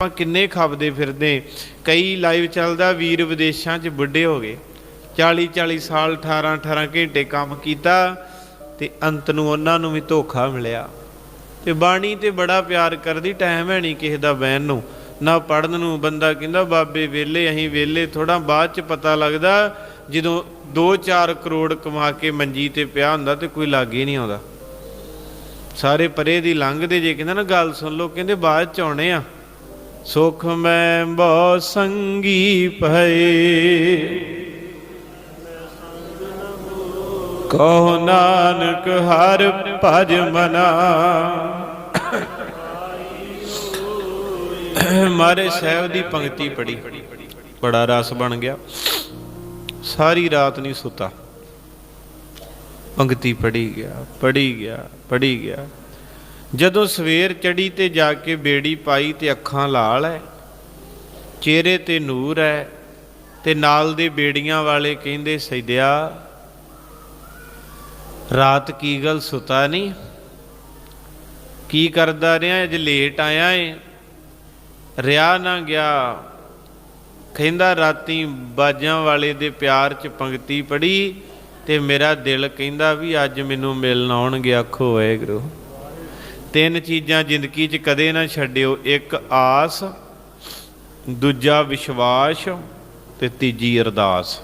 ਆਪਾਂ ਕਿੰਨੇ ਖਪਦੇ ਫਿਰਦੇ? ਕਈ ਲਾਈਵ ਚੱਲਦਾ, ਵੀਰ ਵਿਦੇਸ਼ਾਂ 'ਚ ਬੁੱਢੇ ਹੋ ਗਏ। 40 40 ਸਾਲ 18 18 ਘੰਟੇ ਕੰਮ ਕੀਤਾ ਤੇ ਅੰਤ ਨੂੰ ਉਹਨਾਂ ਨੂੰ ਵੀ ਧੋਖਾ ਮਿਲਿਆ। ਤੇ ਬਾਣੀ ਤੇ ਬੜਾ ਪਿਆਰ ਕਰਦੀ ਟਾਈਮ ਹੈ ਨਹੀਂ ਕਿਸੇ ਦਾ ਬਹਿਣ ਨੂੰ। ਨਾ ਪੜਨ ਨੂੰ ਬੰਦਾ ਕਹਿੰਦਾ, ਬਾਬੇ ਵੇਲੇ ਅਸੀਂ ਵੇਲੇ ਥੋੜਾ ਬਾਅਦ ਚ ਪਤਾ ਲੱਗਦਾ, ਜਦੋਂ 2-4 ਕਰੋੜ ਕਮਾ ਕੇ ਮੰਜੀ ਤੇ ਪਿਆ ਹੁੰਦਾ ਤੇ ਕੋਈ ਲਾਗੇ ਨਹੀਂ ਆਉਂਦਾ। ਸਾਰੇ ਪਰੇ ਦੀ ਲੰਘਦੇ ਜੇ, ਕਹਿੰਦਾ ਨਾ, ਗੱਲ ਸੁਣ ਲੋ ਕਹਿੰਦੇ, ਬਾਅਦ ਚ ਆਉਣੇ ਆ। ਸੁਖ ਮੈਂ ਬਹੁ ਸੰਗੀ ਭਏ ਕਹੋ ਨਾਨਕ ਹਰ ਭਜ ਮਨਾ। ਮਾਰੇ ਸਾਹਿਬ ਦੀ ਪੰਕਤੀ ਪੜੀ ਬੜਾ ਰਸ ਬਣ ਗਿਆ। ਸਾਰੀ ਰਾਤ ਨਹੀਂ ਸੁੱਤਾ। ਪੰਕਤੀ ਪੜੀ ਗਿਆ ਪੜੀ ਗਿਆ ਪੜੀ ਗਿਆ। ਜਦੋਂ ਸਵੇਰ ਚੜੀ ਤੇ ਜਾ ਕੇ ਬੇੜੀ ਪਾਈ ਤੇ ਅੱਖਾਂ ਲਾਲ ਐ, ਚਿਹਰੇ ਤੇ ਨੂਰ ਐ, ਤੇ ਨਾਲ ਦੇ ਬੇੜੀਆਂ ਵਾਲੇ ਕਹਿੰਦੇ ਸੈਦਿਆ ਰਾਤ ਕੀ ਗੱਲ ਸੁਤਾ ਨਹੀਂ? ਕੀ ਕਰਦਾ ਰਿਹਾ, ਅੱਜ ਲੇਟ ਆਇਆ ਏ? ਰਿਆ ਨਾ ਗਿਆ। ਕਹਿੰਦਾ, ਰਾਤੀ ਬਾਜਾਂ ਵਾਲੇ ਦੇ ਪਿਆਰ ਚ ਪੰਕਤੀ ਪੜੀ ਤੇ ਮੇਰਾ ਦਿਲ ਕਹਿੰਦਾ ਵੀ ਅੱਜ ਮੈਨੂੰ ਮਿਲਣ ਆਉਣਗੇ, ਆਖੋ, ਵਾਹਿਗੁਰੂ। ਤਿੰਨ ਚੀਜ਼ਾਂ ਜ਼ਿੰਦਗੀ 'ਚ ਕਦੇ ਨਾ ਛੱਡਿਓ ਇੱਕ ਆਸ ਦੂਜਾ ਵਿਸ਼ਵਾਸ ਤੇ ਤੀਜੀ ਅਰਦਾਸ।